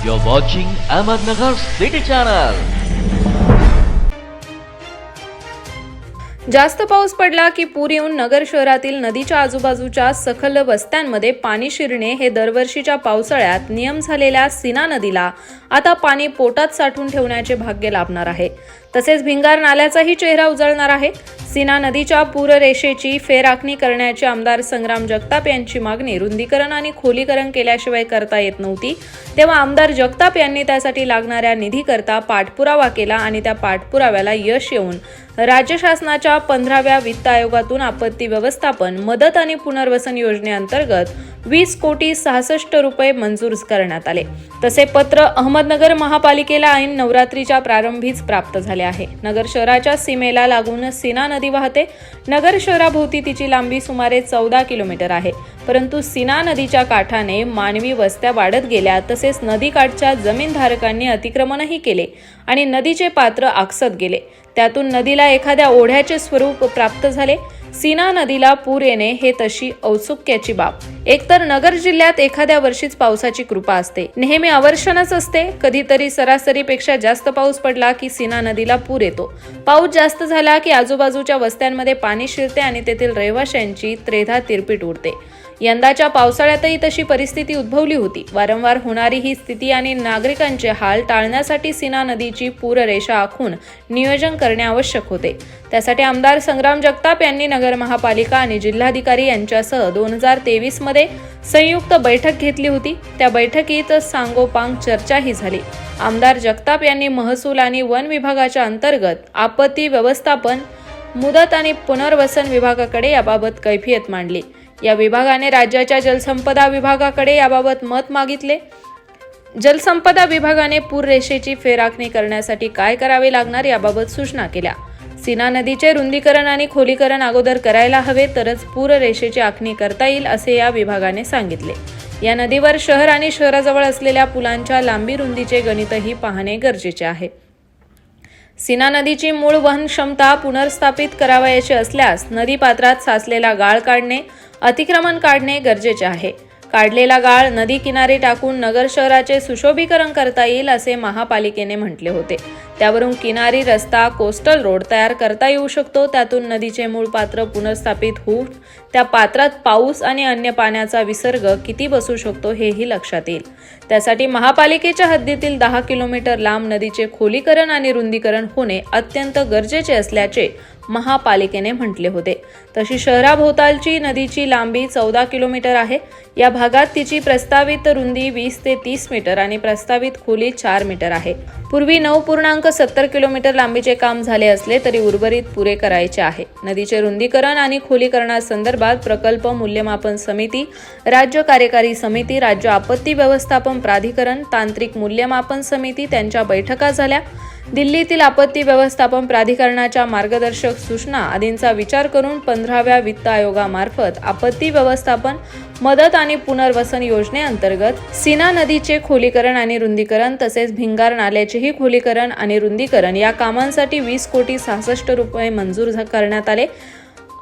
You're watching Ahmednagar City Channel. जास्त पाऊस पडला की पूर येऊन नगर शहरातील नदीच्या आजूबाजूच्या सखल वस्त्यांमध्ये पाणी शिरणे हे दरवर्षीच्या पावसाळ्यात नियम झालेल्या सीना नदीला आता पाणी पोटात साठवून ठेवण्याचे भाग्य लाभणार आहे तसेच भिंगार नाल्याचाही चेहरा उजळणार आहे. सीना नदीच्या पूररेषेची फेराखणी करण्याची आमदार संग्राम जगताप यांची मागणी रुंदीकरण आणि खोलीकरण केल्याशिवाय करता येत नव्हती. तेव्हा आमदार जगताप यांनी त्यासाठी लागणाऱ्या निधीकरता पाठपुरावा केला आणि त्या पाठपुराव्याला यश येऊन राज्य शासनाच्या पंधराव्या वित्त आयोगातून आपत्ती व्यवस्थापन मदत आणि पुनर्वसन योजनेअंतर्गत वीस कोटी सहासष्ट रुपये मंजूर करण्यात आले. तसे पत्र अहमदनगर महापालिकेला ऐन नवरात्रीच्या प्रारंभीच प्राप्त झाले. आहे. नगर शहराच्या सीमेला लागून सीना नदी वाहते. नगर शहराभोवती तिची लांबी सुमारे चौदा किलोमीटर आहे. परंतु सीना नदीच्या काठाने मानवी वस्त्या वाढत गेल्या तसेच नदीकाठच्या जमीनधारकांनी अतिक्रमणही केले आणि नदीचे पात्र आकसत गेले. त्यातून नदीला एखाद्या ओढ्याचे स्वरूप प्राप्त झाले. सीना नदीला पूर येणे हे तशी औत्सुक्याची बाब. एकतर नगर जिल्ह्यात एखाद्या वर्षीच पावसाची कृपा असते. नेहमी अवर्षणच असते. कधीतरी सरासरीपेक्षा जास्त पाऊस पडला की सीना नदीला पूर येतो. पाऊस जास्त झाला की आजूबाजूच्या वस्त्यांमध्ये पाणी शिरते आणि तेथील रहिवाशांची त्रेधा तिरपीट उडते. यंदाच्या पावसाळ्यातही तशी परिस्थिती उद्भवली होती. वारंवार होणारी ही स्थिती आणि नागरिकांचे हाल टाळण्यासाठी सीना नदीची पूररेषा आखून नियोजन करणे आवश्यक होते. त्यासाठी आमदार संग्राम जगताप यांनी नगर महापालिका आणि जिल्हाधिकारी यांच्यासह दोन हजार तेवीस मध्ये संयुक्त बैठक घेतली होती. त्या बैठकीत सांगोपांग चर्चाही झाली. आमदार जगताप यांनी महसूल आणि वन विभागाच्या अंतर्गत आपत्ती व्यवस्थापन मुदत आणि पुनर्वसन विभागाकडे याबाबत कैफियत मांडली. या विभागाने राज्याच्या जलसंपदा विभागाकडे याबाबत मत मागितले. जलसंपदा विभागाने पूररेषेची फेराखणी करण्यासाठी काय करावे लागणार याबाबत सूचना केल्या. सीना नदीचे रुंदीकरण आणि खोलीकरण अगोदर करायला हवे तरच पूररेषेची आखणी करता येईल असे या विभागाने सांगितले. या नदीवर शहर आणि शहराजवळ असलेल्या पुलांच्या लांबी रुंदीचे गणितही पाहणे गरजेचे आहे. सीना नदीची मूळ वहन क्षमता पुनर्स्थापित करावयाची असल्यास नदीपात्रात साचलेला गाळ काढणे अतिक्रमण काढणे गरजेचे आहे. काढलेला गाळ नदी किनारी टाकून नगर शहराचे सुशोभीकरण करता येईल असे महापालिकेने म्हटले होते. त्यावरून किनारी रस्ता कोस्टल रोड तयार करता येऊ शकतो. त्यातून नदीचे मूळ पात्र पुनर्स्थापित होऊन त्या पात्रात पाऊस आणि अन्य पाण्याचा विसर्ग किती बसू शकतो हेही लक्षात येईल. त्यासाठी महापालिकेच्या हद्दीतील दहा किलोमीटर लांब नदीचे खोलीकरण आणि रुंदीकरण होणे अत्यंत गरजेचे असल्याचे महापालिकेने म्हटले होते. तशी शहराभोवतालची नदीची लांबी चौदा किलोमीटर आहे. या भागात तिची प्रस्तावित रुंदी वीस ते तीस मीटर आणि प्रस्तावित खोली चार मीटर आहे. पूर्वी नऊ पूर्णांक सत्तर किलोमीटर लांबीचे काम झाले असले तरी उर्वरित पुरे करायचे आहे. नदीचे रुंदीकरण आणि खोलीकरणासंदर्भात प्रकल्प मूल्यमापन समिती राज्य कार्यकारी समिती राज्य आपत्ती व्यवस्थापन प्राधिकरण तांत्रिक मूल्यमापन समिती त्यांच्या बैठका झाल्या. दिल्लीतील आपत्ती व्यवस्थापन प्राधिकरणाच्या मार्गदर्शक सूचना आदींचा विचार करून पंधराव्या वित्त आयोगामार्फत आपत्ती व्यवस्थापन मदत आणि पुनर्वसन योजनेअंतर्गत सीना नदीचे खोलीकरण आणि रुंदीकरण तसेच भिंगार नाल्याचेही खोलीकरण आणि रुंदीकरण या कामांसाठी वीस कोटी सहासष्ट रुपये मंजूर करण्यात आले.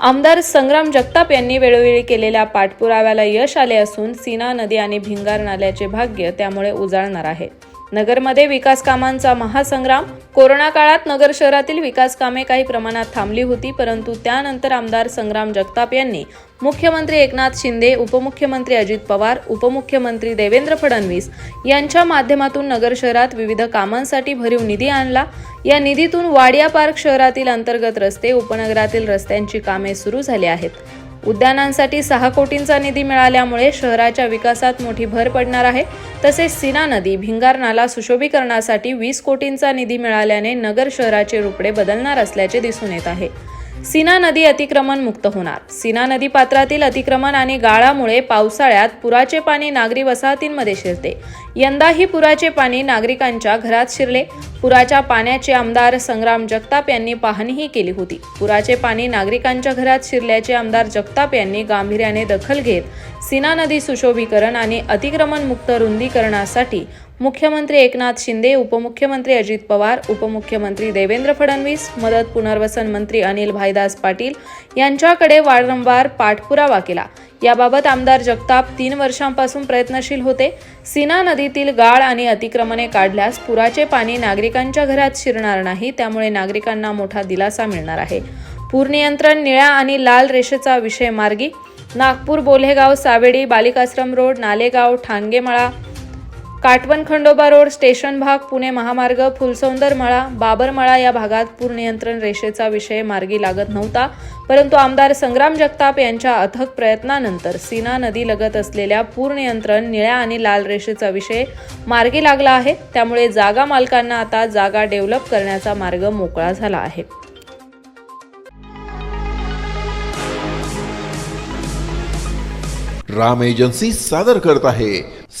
आमदार संग्राम जगताप यांनी वेळोवेळी केलेल्या पाठपुराव्याला यश आले असून सीना नदी आणि भिंगार नाल्याचे भाग्य त्यामुळे उजाळणार आहे. नगरमध्ये विकास कामांचा महासंग्राम. कोरोना काळात नगर शहरातील विकास कामे काही प्रमाणात थांबली होती परंतु त्यानंतर आमदार संग्राम जगताप यांनी मुख्यमंत्री एकनाथ शिंदे उपमुख्यमंत्री अजित पवार उपमुख्यमंत्री देवेंद्र फडणवीस यांच्या माध्यमातून नगर शहरात विविध कामांसाठी भरीव निधी आणला. या निधीतून वाडिया पार्क शहरातील अंतर्गत रस्ते उपनगरातील रस्त्यांची कामे सुरू झाली आहेत. उद्यानांसाठी सहा कोटींचा निधी मिळाल्यामुळे शहराच्या विकासात मोठी भर पडणार आहे. तसेच सीना नदी भिंगार नाला सुशोभीकरणासाठी वीस कोटींचा निधी मिळाल्याने नगर शहराचे रुपडे बदलणार असल्याचे दिसून येत आहे. सीना नदी अतिक्रमण मुक्त होणार. सीना नदी पात्रातील अतिक्रमण आणि गाळामुळे पावसाळ्यात पुराचे पाणी नागरी वसाहतींमध्ये शिरते. यंदाही पुराचे पाणी नागरिकांच्या घरात शिरले. पुराच्या पाण्याचे आमदार संग्राम जगताप यांनी पाहणीही केली होती. पुराचे पाणी नागरिकांच्या घरात शिरल्याचे आमदार जगताप यांनी गांभीर्याने दखल घेत सीना नदी सुशोभीकरण आणि अतिक्रमण मुक्त रुंदीकरणासाठी मुख्यमंत्री एकनाथ शिंदे उपमुख्यमंत्री अजित पवार उपमुख्यमंत्री देवेंद्र फडणवीस मदत पुनर्वसन मंत्री अनिल भाईदास पाटील यांच्याकडे वारंवार पाठपुरावा केला. याबाबत आमदार जगताप तीन वर्षांपासून प्रयत्नशील होते. सीना नदीतील गाळ आणि अतिक्रमणे काढल्यास पुराचे पाणी नागरिकांच्या घरात शिरणार नाही त्यामुळे नागरिकांना मोठा दिलासा मिळणार आहे. पूर नियंत्रण निळ्या आणि लाल रेषेचा विषय मार्गी. Nagpur Bolhegaon Savedi बालिकाश्रम road Nalegaon Thangemala Katwan Khandoba road station भाग पुणे महामार्ग फुलसौंदर मळा बाबरमळा या भागात पूर नियंत्रण रेषेचा विषय मार्गी लागत नव्हता. परंतु आमदार संग्राम जगताप यांच्या अथक प्रयत्नानंतर सीना नदी लगत असलेल्या पूर नियंत्रण निळ्या आणि लाल रेषेचा विषय मार्गी लागला आहे. त्यामुळे जागा मालकांना आता जागा डेव्हलप करण्याचा मार्ग मोकळा झाला आहे. राम एजन्सी सादर करत आहे.